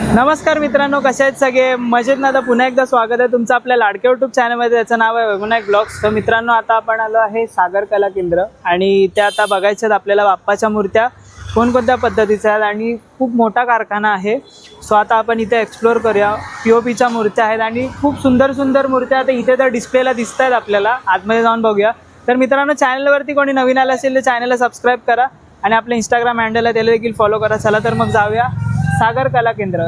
नमस्कार मित्रांनो कसे आहेत सगळे? मजेत ना? आता पुन्हा एकदा स्वागत आहे तुमचं आपल्या लाडक्या युट्यूब चॅनलमध्ये त्याचं नाव आहे वैगुनायक ब्लॉग्स तर मित्रांनो आता आपण आलो आहे सागर कला केंद्र. आणि त्या आता बघायच्या आहेत आपल्याला बाप्पाच्या मूर्त्या. कोणकोणत्या पद्धतीच्या आहेत? आणि खूप मोठा कारखाना आहे. सो आता आपण इथे एक्सप्लोअर करूया. पी ओ पीच्या मूर्त्या आहेत आणि खूप सुंदर सुंदर मूर्त्या आता इथे तर डिस्प्लेला दिसत आहेत आपल्याला. आतमध्ये जाऊन बघूया. तर मित्रांनो चॅनलवरती कोणी नवीन आलं असेल तर चॅनलला सबस्क्राईब करा. आणि आपलं इंस्टाग्राम हँडल आहे त्याला देखील फॉलो करा. चला तर मग जाऊया. सागर कला केंद्र.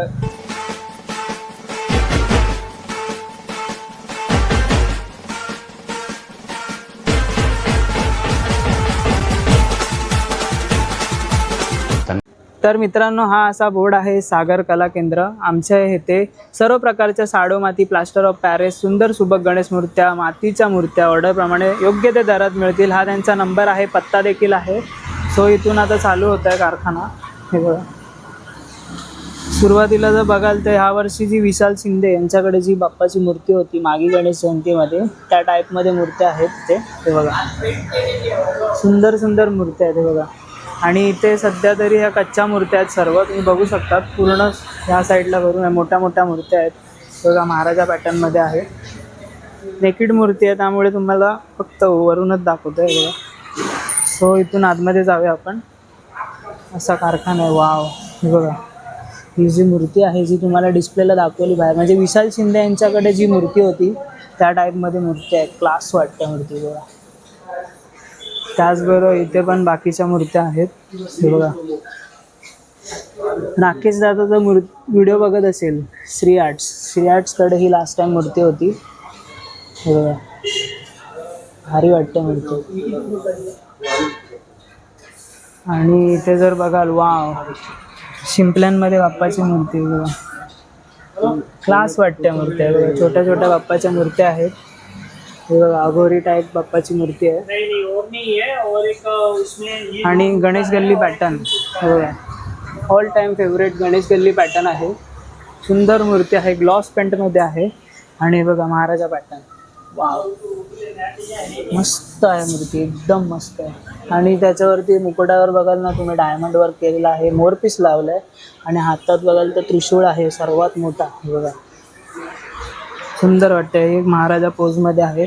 तर मित्रांनो हा असा बोर्ड आहे सागर कला केंद्र. आमच्या येथे सर्व प्रकारच्या साडो माती प्लास्टर ऑफ पॅरिस सुंदर सुबक गणेश मूर्त्या मातीच्या मूर्त्या ऑर्डरप्रमाणे योग्य ते दरात मिळतील. हा त्यांचा नंबर आहे पत्ता देखील आहे. सो इथून आता चालू होत आहे कारखाना. हे बघा. सुरुवातीला जर बघाल तर ह्या वर्षी जी विशाल शिंदे यांच्याकडे जी बाप्पाची मूर्ती होती मागी गणेश जयंतीमध्ये त्या टाईपमध्ये मूर्त्या आहेत ते. ते बघा. सुंदर सुंदर मूर्त्या आहेत हे बघा. आणि इथे सध्या तरी ह्या कच्च्या मूर्त्या आहेत सर्व. तुम्ही बघू शकता पूर्ण ह्या साईडला करून मोठ्या मोठ्या मूर्त्या आहेत. बघा महाराजा पॅटर्नमध्ये आहे. नेकिड मूर्ती आहे. त्यामुळे तुम्हाला फक्त वरूनच दाखवतो आहे बघा. सो इथून आतमध्ये जाऊया आपण. असा कारखाना आहे. वाव हे बघा. ही जी मूर्ती आहे जी तुम्हाला डिस्प्लेला दाखवली बाहेर म्हणजे विशाल शिंदे यांच्याकडे जी मूर्ती होती त्या टाईपमध्ये मूर्ती आहे क्लास वाटते मूर्ती बघा. त्याचबरोबर इथे पण बाकीच्या मूर्त्या आहेत हे बघा. राकेश दादाचा मूर् व्हिडिओ बघत असेल श्री आर्ट्स श्री आर्ट्सकडे ही लास्ट टाइम मूर्ती होती. हे बघा. भारी वाटते मूर्ती. आणि इथे जर बघाल वाव शिंपल्यांमध्ये बाप्पाची मूर्ती बघा. क्लास वाटते मूर्ती आहे बघा. छोट्या छोट्या बाप्पाच्या मूर्त्या आहेत. हे बघा अघोरी टाईप बाप्पाची मूर्ती आहे. आणि गणेश गल्ली पॅटर्न हे बघा. ऑल टाईम फेवरेट गणेश गल्ली पॅटर्न आहे. सुंदर मूर्ती आहे. ग्लॉस पेंटमध्ये आहे. आणि हे बघा महाराजा पॅटर्न मस्त आहे मूर्ती एकदम मस्त आहे. आणि त्याच्यावरती मुकुटावर बघाल ना तुम्ही डायमंड वर्क केलेला आहे. मोरपीस लावलं आहे आणि हातात बघाल तर त्रिशूळ आहे सर्वात मोठा. बघा. सुंदर वाटतं एक महाराजा पोजमध्ये आहे.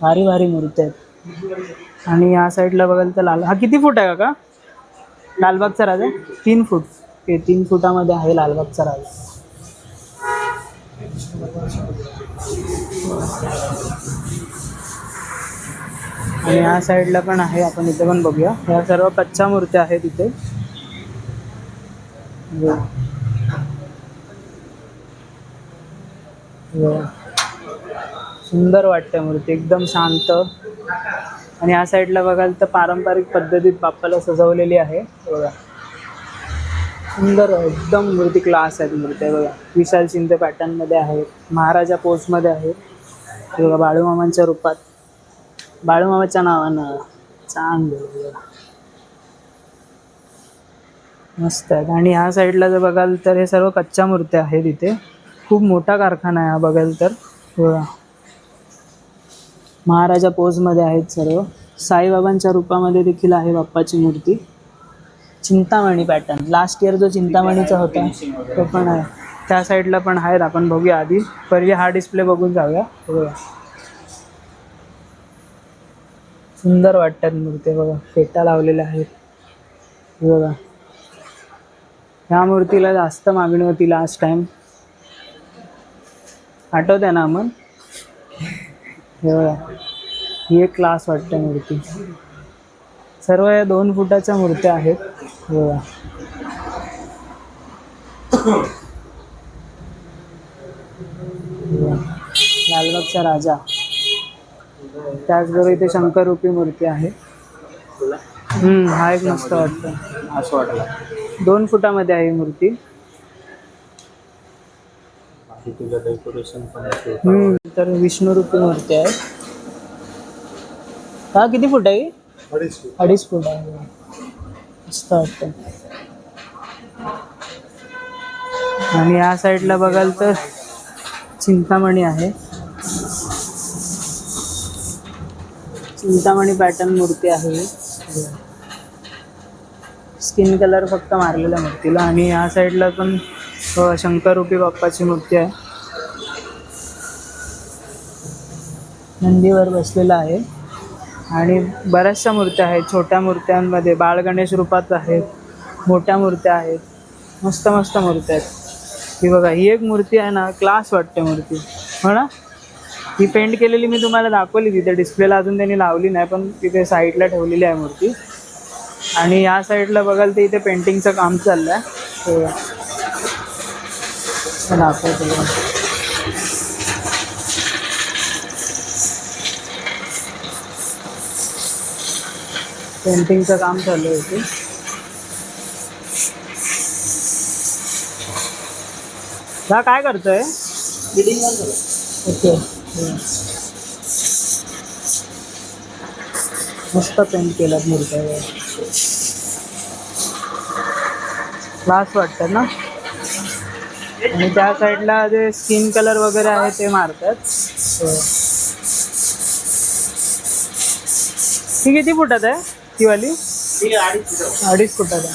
भारी भारी मूर्ती आहेत. आणि या साईडला बघाल तर लाल हा किती फूट आहे का लालबागचा राजा? तीन फूट. हे तीन फुटामध्ये आहे लालबागचा राजा. आणि या साईडला पण आहे आपण इथे पण बघूया. ह्या सर्व कच्च्या मूर्त्या आहेत इथे. सुंदर वाटते मूर्ती एकदम शांत. आणि या साईडला बघाल तर पारंपरिक पद्धतीत बाप्पाला सजवलेली आहे. बघा. सुंदर एकदम मूर्ती क्लास आहेत मूर्त्या. बघा विशाल शिंदे पॅटर्नमध्ये आहेत महाराजा पोजमध्ये आहे. बघा बाळूमामांच्या रूपात. बाळूमामाच्या नावानं चांगलं बघा. मस्त आहेत. आणि ह्या साईडला जर बघाल तर हे सर्व कच्च्या मूर्त्या आहेत इथे. खूप मोठा कारखाना आहे हा बघाल तर. बघा. महाराजा पोजमध्ये आहेत सर्व. साईबाबांच्या रूपामध्ये देखील आहे बाप्पाची मूर्ती. चिंतामणी पॅटर्न लास्ट इयर जो चिंतामणीचा होता तो पण आहे. त्या साईडला पण आहेत. आपण बघूया आधी. पहिले हा डिस्प्ले बघून जाऊया. बघूया. सुंदर वाटतात मूर्ती बघा. फेटा लावलेल्या आहेत. बघा. ह्या मूर्तीला जास्त मागणी होती लास्ट टाइम आठवते ना मग हे बघा. ही एक क्लास वाटते मूर्ती. सर्व या दोन फुटाच्या मूर्त्या आहेत. लालबागचा राजा. त्याचबरोबर इथे शंकररूपी मूर्ती आहे. हम्म, हा एक मस्त वाटतं. असं वाटलं. दोन फुटामध्ये आहे मूर्ती. हम्म, तर विष्णुरूपी मूर्ती आहे. हा किती फूट आहे? अडीच फूट. आहे. मस्त वाटतं आणि या साईडला बघाल तर चिंतामणी आहे. चिंतामणी पॅटर्न मूर्ती आहे. स्किन कलर फक्त मारलेला मूर्तीला आणि या साईडला पण अ, शंकररूपी बाप्पाची मूर्ती आहे. नंदीवर बसलेला आहे. आणि बऱ्याचशा मूर्त्या आहेत. छोट्या मूर्त्यांमध्ये बाळ गणेश रूपात आहेत. मोठ्या मूर्त्या आहेत. मस्त मस्त मूर्त्या आहेत. ही बघा ही एक मूर्ती आहे ना क्लास वाटते मूर्ती. हो ना? ही पेंट केलेली मी तुम्हाला दाखवली तिथे. डिस्प्लेला अजून त्यांनी लावली नाही पण तिथे साईडला ठेवलेली आहे मूर्ती. आणि या साईडला बघाल तर इथे पेंटिंगचं काम चाललं आहे दाखवतो. पेंटिंगचं काम चालू आहे इथे हा काय करतोय? ओके मस्त पेंट केलात मूर्त्या क्लास वाटतात ना? आणि त्या साईडला जे स्किन कलर वगैरे आहे ते मारतात. हो. ही किती फुटात आहे? ती वाली? अडीच फुटाला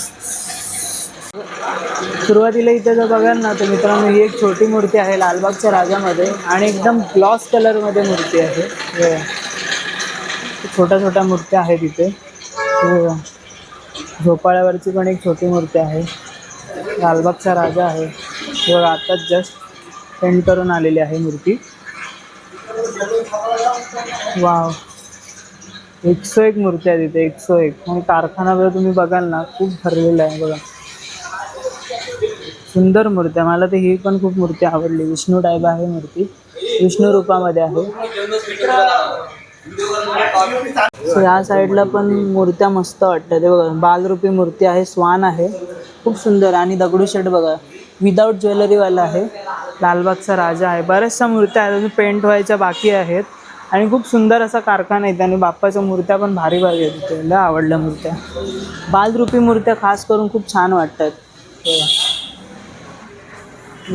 सुरुवातीला इथे जर बघाल ना तर मित्रांनो ही एक छोटी मूर्ती आहे लालबागच्या राजामध्ये आणि एकदम ग्लॉस कलरमध्ये मूर्ती आहे. छोट्या छोट्या मूर्त्या आहेत इथे. झोपाळ्यावरची पण एक छोटी मूर्ती आहे. लालबागचा राजा आहे. बघा आत्ताच जस्ट पेंट करून आलेली आहे मूर्ती. वाव. एकशे एक मूर्ती आहे तिथे एकशे एक. आणि कारखाना वगैरे तुम्ही बघाल ना खूप भरलेला आहे बघा. सुंदर मूर्त्या मला तर ही पण खूप मूर्ती आवडली. विष्णू टाईप आहे मूर्ती. विष्णू रूपामध्ये आहे. या साईडला पण मूर्त्या मस्त वाटतात. ते बघा बालरूपी मूर्ती आहे स्वान आहे. खूप सुंदर. आणि दगडूशेठ बघा विदाऊट ज्वेलरीवाला आहे. लालबागचा राजा आहे. बऱ्याचशा मूर्त्या आहेत. अजून पेंट व्हायच्या बाकी आहेत. आणि खूप सुंदर असा कारखाना आहे त्याने बाप्पाच्या मूर्त्या पण भारी भारी आहेत तिथे लय आवडल्या मूर्त्या. बालरूपी मूर्त्या खास करून खूप छान वाटतात. बघा.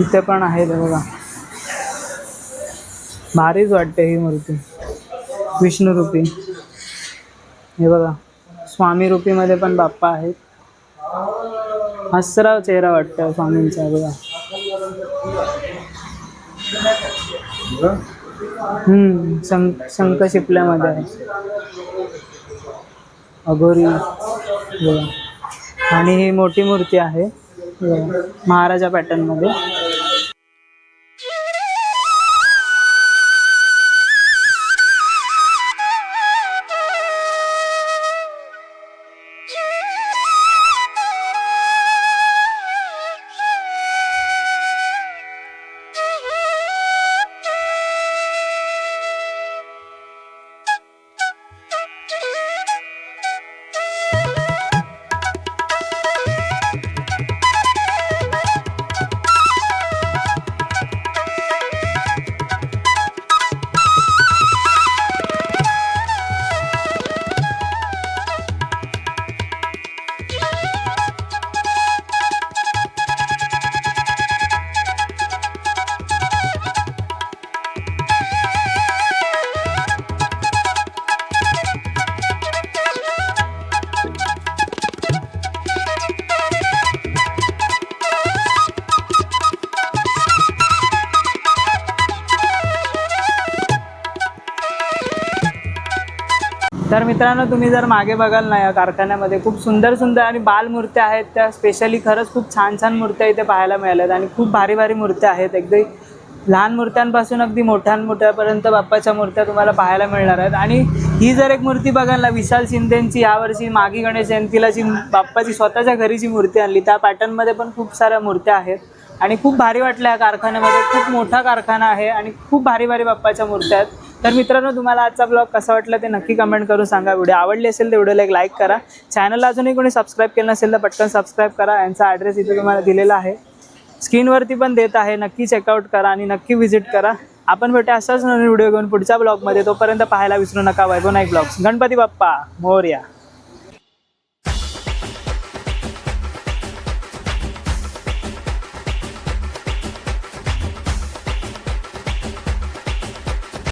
इथे पण आहेत बघा. भारीच वाटते ही मूर्ती. विष्णुरूपी. हे बघा. स्वामी रूपीमध्ये पण बाप्पा आहेत. हसरा चेहरा वाटतं स्वामींचा बघा. हम्म शंख शिपल्यामध्ये. आहे अघोरी. आणि ही मोठी मूर्ती आहे. महाराजा पॅटर्नमध्ये. तर मित्रांनो तुम्ही जर मागे बघाल ना या कारखान्यामध्ये खूप सुंदर सुंदर आणि बालमूर्त्या आहेत. त्या स्पेशली खरंच खूप छान छान मूर्त्या इथे पाहायला मिळाल्यात आणि खूप भारी भारी मूर्त्या आहेत. अगदी लहान मूर्त्यांपासून अगदी मोठ्या मोठ्यापर्यंत बाप्पाच्या मूर्त्या तुम्हाला पाहायला मिळणार आहेत. आणि ही जर एक मूर्ती बघाल ना विशाल शिंदेची यावर्षी मागी गणेश जयंतीला जी बाप्पाची स्वतःच्या घरी जी मूर्ती आणली त्या पॅटर्नमध्ये पण खूप साऱ्या मूर्त्या आहेत. आणि खूप भारी वाटलं या कारखान्यामध्ये. खूप मोठा कारखाना आहे आणि खूप भारी भारी बाप्पाच्या मूर्त्या आहेत. तर मित्रांनो तुम्हाला आजचा ब्लॉग कसा वाटला ते नक्की कमेंट करून सांगा. व्हिडिओ आवडली असेल तर व्हिडिओला एक लाईक करा. चॅनलला अजूनही कोणी सबस्क्राईब केलं नसेल तर पटकन सबस्क्राईब करा. यांचा ॲड्रेस इथे तुम्हाला दिलेला आहे. स्क्रीनवरती पण देत आहे. नक्की चेकआउट करा आणि नक्की व्हिजिट करा. आपण भेटे असाच नवीन व्हिडिओ घेऊन पुढच्या ब्लॉगमध्ये तोपर्यंत पाहायला विसरू नका. वैभव नाईक ब्लॉग्स गणपती बाप्पा मोर्या.